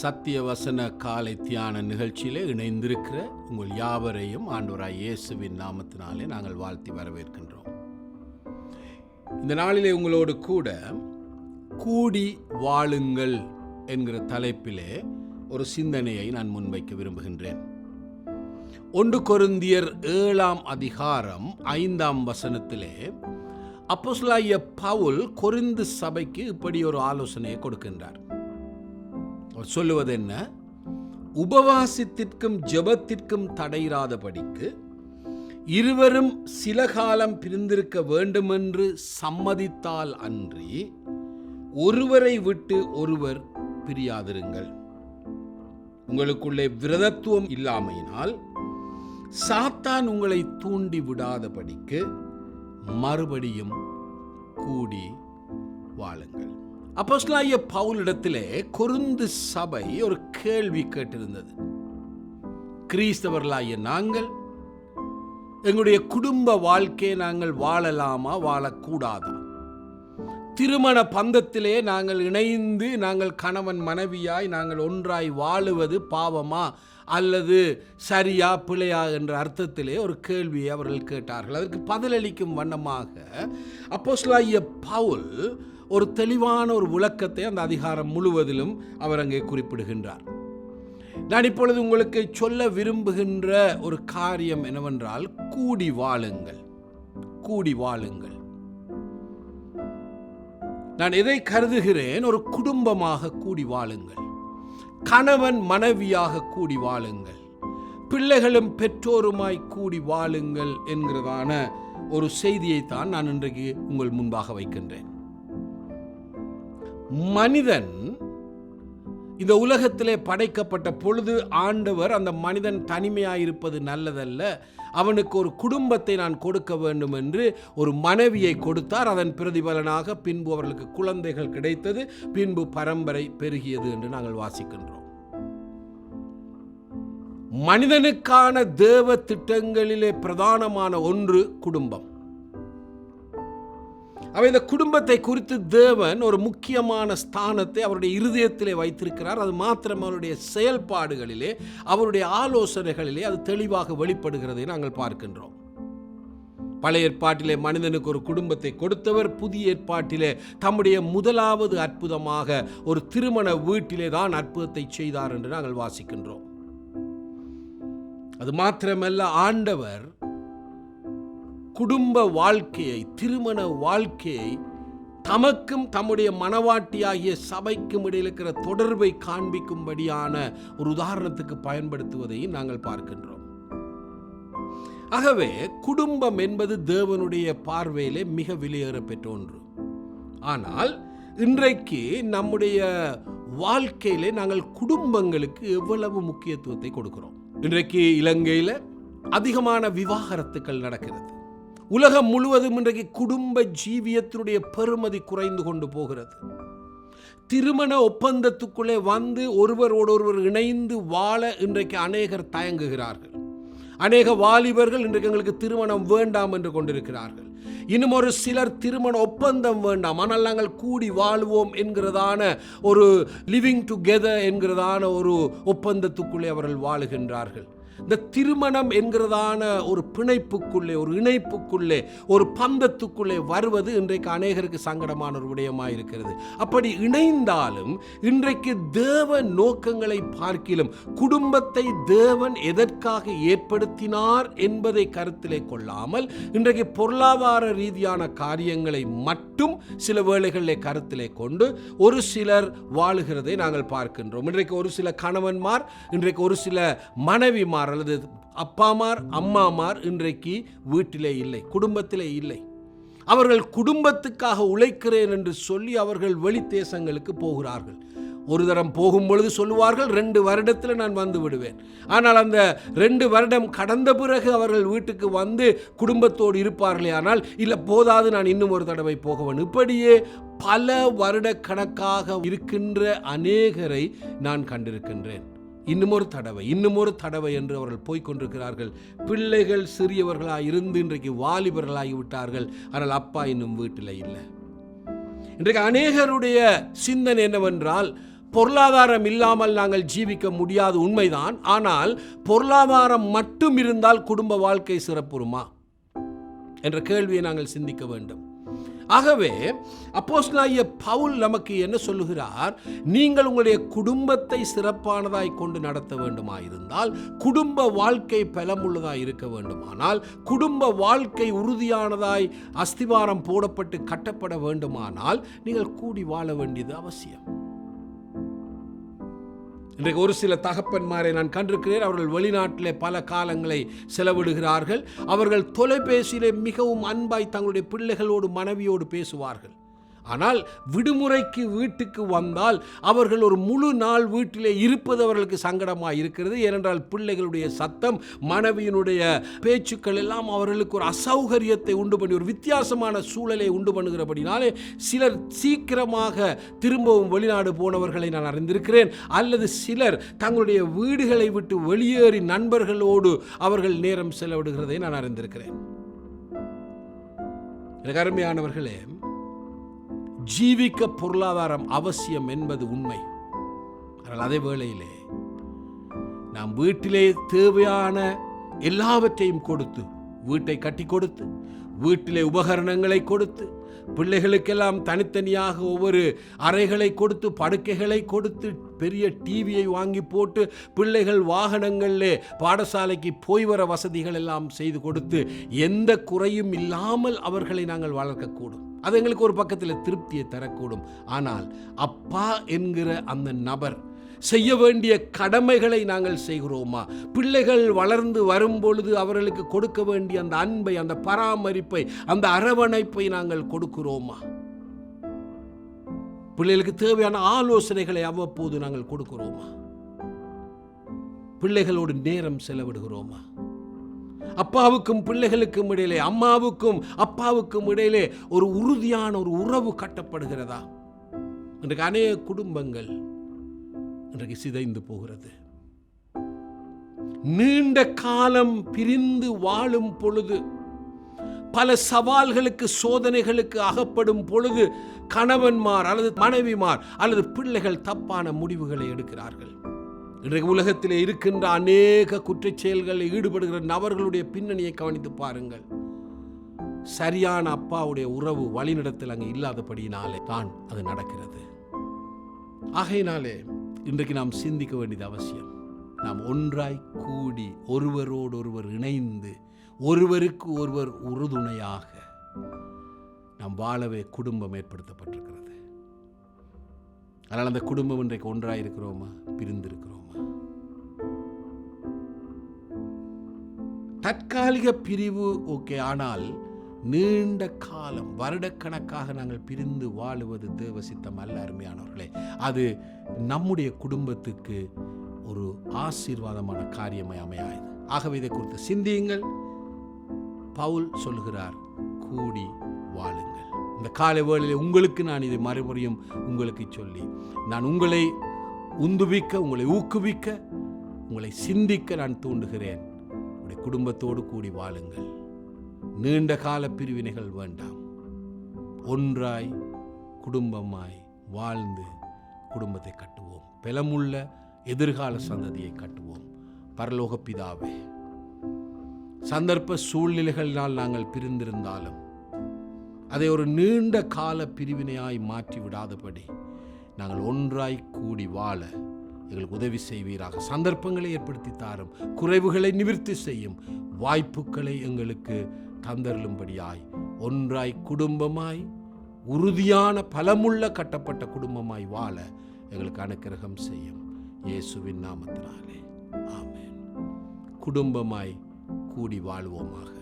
சத்திய வசன காலை தியான நிகழ்ச்சியிலே இணைந்திருக்கிற உங்கள் யாவரையும் ஆண்டவராய் இயேசுவின் நாமத்தினாலே நாங்கள் வாழ்த்தி வரவேற்கின்றோம். இந்த நாளிலே உங்களோடு கூட கூடி வாழுங்கள் என்கிற தலைப்பிலே ஒரு சிந்தனையை நான் முன்வைக்க விரும்புகின்றேன். ஒன்று கொருந்தியர் ஏழாம் அதிகாரம் ஐந்தாம் வசனத்திலே அப்போஸ்தலனாகிய பவுல் கொருந்து சபைக்கு இப்படி ஒரு ஆலோசனையை கொடுக்கின்றார். சொல்லுவது என்ன? உபவாசத்திற்கும் ஜெபத்திற்கும் தடையிராதபடிக்கு இருவரும் சில காலம் பிரிந்திருக்க வேண்டுமென்று சம்மதித்தால் அன்றி ஒருவரை விட்டு ஒருவர் பிரியாதிருங்கள். உங்களுக்குள்ளே விரதத்துவம் இல்லாமையினால் சாத்தான் உங்களை தூண்டி விடாதபடிக்கு மறுபடியும் கூடி வாழுங்கள். அப்போஸ்தலனாகிய பவுலிடத்திலே கொருந்து சபை ஒரு கேள்வி கேட்டிருந்தது. கிறிஸ்தவர்களாகிய நாங்கள் எங்களுடைய குடும்ப வாழ்க்கையை நாங்கள் வாழலாமா வாழக்கூடாதா? திருமண பந்தத்திலே நாங்கள் இணைந்து நாங்கள் கணவன் மனைவியாய் நாங்கள் ஒன்றாய் வாழுவது பாவமா அல்லது சரியா பிழையா என்ற அர்த்தத்திலே ஒரு கேள்வியை அவர்கள் கேட்டார்கள். அதற்கு பதிலளிக்கும் வண்ணமாக அப்போஸ்தலனாகிய பவுல் ஒரு தெளிவான ஒரு விளக்கத்தை அந்த அதிகாரம் முழுவதிலும் அவர் அங்கே குறிப்பிடுகின்றார். நான் இப்பொழுது உங்களுக்கு சொல்ல விரும்புகின்ற ஒரு காரியம் என்னவென்றால் கூடி வாழுங்கள். கூடி வாழுங்கள். நான் எதை கருதுகிறேன்? ஒரு குடும்பமாக கூடி வாழுங்கள். கணவன் மனைவியாக கூடி வாழுங்கள். பிள்ளைகளும் பெற்றோருமாய் கூடி வாழுங்கள் என்கிறதான ஒரு செய்தியைத்தான் நான் இன்றைக்கு உங்கள் முன்பாக வைக்கின்றேன். மனிதன் இந்த உலகத்திலே படைக்கப்பட்ட பொழுது ஆண்டவர் அந்த மனிதன் தனிமையாயிருப்பது நல்லதல்ல. அவனுக்கு ஒரு குடும்பத்தை நான் கொடுக்க வேண்டும் என்று ஒரு மனைவியை கொடுத்தார். அதன் பிரதிபலனாக பின்பு அவர்களுக்கு குழந்தைகள் கிடைத்தது. பின்பு பரம்பரை பெருகியது என்று நாங்கள் வாசிக்கின்றோம். மனிதனுக்கான தேவ திட்டங்களிலே பிரதானமான ஒன்று குடும்பம். அவ இந்த குடும்பத்தை குறித்து தேவன் ஒரு முக்கியமான ஸ்தானத்தை அவருடைய இருதயத்திலே வைத்திருக்கிறார். அது மாத்திரம் அவருடைய செயல்பாடுகளிலே அவருடைய ஆலோசனைகளிலே அது தெளிவாக வெளிப்படுகிறதை நாங்கள் பார்க்கின்றோம். பழைய ஏற்பாட்டிலே மனிதனுக்கு ஒரு குடும்பத்தை கொடுத்தவர் புதிய ஏற்பாட்டிலே தம்முடைய முதலாவது அற்புதமாக ஒரு திருமண வீட்டிலே தான் அற்புதத்தை செய்தார் என்று நாங்கள் வாசிக்கின்றோம். அது மாத்திரமல்ல ஆண்டவர் குடும்ப வாழ்க்கையை திருமண வாழ்க்கையை தமக்கும் தம்முடைய மனவாட்டியாகிய சபைக்கும் இடையில் இருக்கிற தொடர்பை காண்பிக்கும்படியான ஒரு உதாரணத்துக்கு பயன்படுத்துவதையும் நாங்கள் பார்க்கின்றோம். ஆகவே குடும்பம் என்பது தேவனுடைய பார்வையிலே மிக விலையேற ஒன்று. ஆனால் இன்றைக்கு நம்முடைய வாழ்க்கையிலே நாங்கள் குடும்பங்களுக்கு எவ்வளவு முக்கியத்துவத்தை கொடுக்கிறோம்? இன்றைக்கு இலங்கையில் அதிகமான விவாகரத்துக்கள் நடக்கிறது. உலகம் முழுவதும் இன்றைக்கு குடும்ப ஜீவியத்தினுடைய பெருமதி குறைந்து கொண்டு போகிறது. திருமண ஒப்பந்தத்துக்குள்ளே வந்து ஒருவரோடு ஒருவர் இணைந்து வாழ இன்றைக்கு அநேகர் தயங்குகிறார்கள். அநேக வாலிபர்கள் இன்றைக்கு எங்களுக்கு திருமணம் வேண்டாம் என்று கொண்டிருக்கிறார்கள். இன்னும் ஒரு சிலர் திருமண ஒப்பந்தம் வேண்டாம் ஆனால் நாங்கள் கூடி வாழ்வோம் என்கிறதான ஒரு லிவிங் டுகெதர் என்கிறதான ஒரு ஒப்பந்தத்துக்குள்ளே அவர்கள் வாழுகின்றார்கள். இந்த திருமணம் என்கிறதான ஒரு பிணைப்புக்குள்ளே ஒரு இணைப்புக்குள்ளே ஒரு பந்தத்துக்குள்ளே வருவது இன்றைக்கு அநேகருக்கு சங்கடமான ஒரு விடயமாக இருக்கிறது. அப்படி இணைந்தாலும் இன்றைக்கு தேவ நோக்கங்களை பார்க்கிலும் குடும்பத்தை தேவன் எதற்காக ஏற்படுத்தினார் என்பதை கருத்திலே கொள்ளாமல் இன்றைக்கு பொருளாதார ரீதியான காரியங்களை மட்டும் சில வேளைகளில் கருத்திலே கொண்டு ஒரு சிலர் வாழுகிறதை நாங்கள் பார்க்கின்றோம். இன்றைக்கு ஒரு சில கணவன்மார் இன்றைக்கு ஒரு சில மனைவிமார் அல்லது அப்பாமார் அம்மாமார் இன்றைக்கு வீட்டிலே இல்லை குடும்பத்திலே இல்லை. அவர்கள் குடும்பத்துக்காக உழைக்கிறேன் என்று சொல்லி அவர்கள் வெளி தேசங்களுக்கு போகிறார்கள். ஒரு தரம் போகும் பொழுது சொல்லுவார்கள் ரெண்டு வருடத்தில் நான் வந்து விடுவேன். ஆனால் அந்த ரெண்டு வருடம் கடந்த பிறகு அவர்கள் வீட்டுக்கு வந்து குடும்பத்தோடு இருப்பார்களே ஆனால் இல்லை போதாது நான் இன்னும் ஒரு தடவை போகவேன். இப்படியே பல வருட கணக்காக இருக்கின்ற அநேகரை நான் கண்டிருக்கின்றேன். இன்னும் ஒரு தடவை இன்னும் ஒரு தடவை என்று அவர்கள் போய்கொண்டிருக்கிறார்கள் பிள்ளைகள் சிறியவர்களாக இருந்து இன்றைக்கு வாலிபர்களாகி விட்டார்கள். ஆனால் அப்பா இன்னும் வீட்டில் இல்லை. இன்றைக்கு அநேகருடைய சிந்தனை என்னவென்றால் பொருளாதாரம் இல்லாமல் நாங்கள் ஜீவிக்க முடியாது உண்மைதான். ஆனால் பொருளாதாரம் மட்டும் இருந்தால் குடும்ப வாழ்க்கை சிறப்புறுமா? என்ற கேள்வியை நாங்கள் சிந்திக்க வேண்டும். ஆகவே அப்போஸ்தலனாகிய பவுல் நமக்கு என்ன சொல்லுகிறார்? நீங்கள் உங்களுடைய குடும்பத்தை சிறப்பானதாய் கொண்டு நடத்த வேண்டுமாயிருந்தால் குடும்ப வாழ்க்கை பலமுள்ளதாய் இருக்க வேண்டுமானால் குடும்ப வாழ்க்கை உறுதியானதாய் அஸ்திவாரம் போடப்பட்டு கட்டப்பட வேண்டுமானால் நீங்கள் கூடி வாழ வேண்டியது அவசியம். இன்றைக்கு ஒரு சில தகப்பன்மாரை நான் கண்டிருக்கிறேன். அவர்கள் வெளிநாட்டில் பல காலங்களை செலவிடுகிறார்கள். அவர்கள் தொலைபேசியிலே மிகவும் அன்பாய் தங்களுடைய பிள்ளைகளோடு மனைவியோடு பேசுவார்கள். ஆனால் விடுமுறைக்கு வீட்டுக்கு வந்தால் அவர்கள் ஒரு முழு நாள் வீட்டிலே இருப்பது அவர்களுக்கு சங்கடமாக இருக்கிறது. ஏனென்றால் பிள்ளைகளுடைய சத்தம் மனைவியினுடைய பேச்சுக்கள் எல்லாம் அவர்களுக்கு ஒரு அசௌகரியத்தை உண்டு பண்ணி ஒரு வித்தியாசமான சூழலை உண்டு பண்ணுகிறபடினாலே சிலர் சீக்கிரமாக திரும்பவும் வெளிநாடு போனவர்களை நான் அறிந்திருக்கிறேன். அல்லது சிலர் தங்களுடைய வீடுகளை விட்டு வெளியேறி நண்பர்களோடு அவர்கள் நேரம் செலவிடுகிறதை நான் அறிந்திருக்கிறேன். எனக்கு அருமையானவர்களே ஜீவிக்க பொருளாதாரம் அவசியம் என்பது உண்மை. ஆனால் அதே வேளையிலே நாம் வீட்டிலே தேவையான எல்லாவற்றையும் கொடுத்து வீட்டை கட்டி கொடுத்து வீட்டிலே உபகரணங்களை கொடுத்து பிள்ளைகளுக்கெல்லாம் தனித்தனியாக ஒவ்வொரு அறைகளை கொடுத்து படுக்கைகளை கொடுத்து பெரிய டிவியை வாங்கி போட்டு பிள்ளைகள் வாகனங்களிலே பாடசாலைக்கு போய் வர வசதிகள் எல்லாம் செய்து கொடுத்து எந்த குறையும் இல்லாமல் அவர்களை நாங்கள் வளர்க்கக்கூடும். அது எங்களுக்கு ஒரு பக்கத்தில் திருப்தியை தரக்கூடும். ஆனால் அப்பா என்கிற அந்த நபர் செய்ய வேண்டிய கடமைகளை நாங்கள் செய்கிறோமா? பிள்ளைகள் வளர்ந்து வரும்பொழுது அவர்களுக்கு கொடுக்க வேண்டிய அந்த அன்பை அந்த பராமரிப்பை அந்த அரவணைப்பை நாங்கள் கொடுக்கிறோமா? பிள்ளைகளுக்கு தேவையான ஆலோசனைகளை அவ்வப்போது நாங்கள் கொடுக்கிறோமா? பிள்ளைகளோடு நேரம் செலவிடுகிறோமா? அப்பாவுக்கும் பிள்ளைகளுக்கும் இடையிலே அம்மாவுக்கும் அப்பாவுக்கும் இடையிலே ஒரு உறுதியான ஒரு உறவு கட்டப்படுகிறதா? இன்றைக்கு அநேக குடும்பங்கள் இன்றைக்கு சிதைந்து போகிறது. நீண்ட காலம் பிரிந்து வாழும் பொழுது பல சவால்களுக்கு சோதனைகளுக்கு அகப்படும் பொழுது கணவன்மார் அல்லது மனைவிமார் அல்லது பிள்ளைகள் தப்பான முடிவுகளை எடுக்கிறார்கள். இன்றைக்கு உலகத்தில் இருக்கின்ற அநேக குற்றச் செயல்களில் ஈடுபடுகிற நபர்களுடைய பின்னணியை கவனித்து பாருங்கள். சரியான அப்பாவுடைய உறவு வழிநடத்தல் அங்கே இல்லாதபடியினாலே தான் அது நடக்கிறது. ஆகையினாலே இன்றைக்கு நாம் சிந்திக்க வேண்டியது அவசியம். நாம் ஒன்றாய் கூடி ஒருவரோடு ஒருவர் இணைந்து ஒருவருக்கு ஒருவர் உறுதுணையாக நாம் வாழவே குடும்பம் ஏற்படுத்தப்பட்டிருக்கிறது. அதனால் அந்த குடும்பம் இன்றைக்கு ஒன்றாக இருக்கிறோமா பிரிந்திருக்கிறோமா? தற்காலிக பிரிவு ஓகே ஆனால் நீண்ட காலம் வருடக்கணக்காக நாங்கள் பிரிந்து வாழுவது தேவ சித்தம் அல்ல அருமையானவர்களே. அது நம்முடைய குடும்பத்துக்கு ஒரு ஆசீர்வாதமான காரியமாய் அமையாது ஆகவே இதை குறித்து சிந்தியுங்கள். பவுல் சொல்லுகிறார் கூடி வாழுங்கள். இந்த காலை வேளையில் உங்களுக்கு நான் இதை மறுபடியும் உங்களுக்கு சொல்லி நான் உங்களை உந்துவிக்க உங்களை ஊக்குவிக்க உங்களை சிந்திக்க நான் தூண்டுகிறேன். உங்களுடைய குடும்பத்தோடு கூடி வாழுங்கள். நீண்ட கால பிரிவினைகள் வேண்டாம். ஒன்றாய் குடும்பமாய் வாழ்ந்து குடும்பத்தை கட்டுவோம். பலமுள்ள எதிர்கால சந்ததியை கட்டுவோம். பரலோக பிதாவே சந்தர்ப்ப சூழ்நிலைகளினால் நாங்கள் பிரிந்திருந்தாலும் அதை ஒரு நீண்ட கால பிரிவினையாய் மாற்றி விடாதபடி நாங்கள் ஒன்றாய் கூடி வாழ எங்களுக்கு உதவி செய்வீராக. சந்தர்ப்பங்களை ஏற்படுத்தி தாரும் குறைவுகளை நிவர்த்தி செய்யும் வாய்ப்புகளை எங்களுக்கு தந்தருளும்படியாய் ஒன்றாய் குடும்பமாய் உறுதியான பலமுள்ள கட்டப்பட்ட குடும்பமாய் வாழ எங்களுக்கு அனுக்கிரகம் செய்யும். இயேசுவின் நாமத்தினாலே. ஆமேன். குடும்பமாய் கூடி வாழ்வோமாக.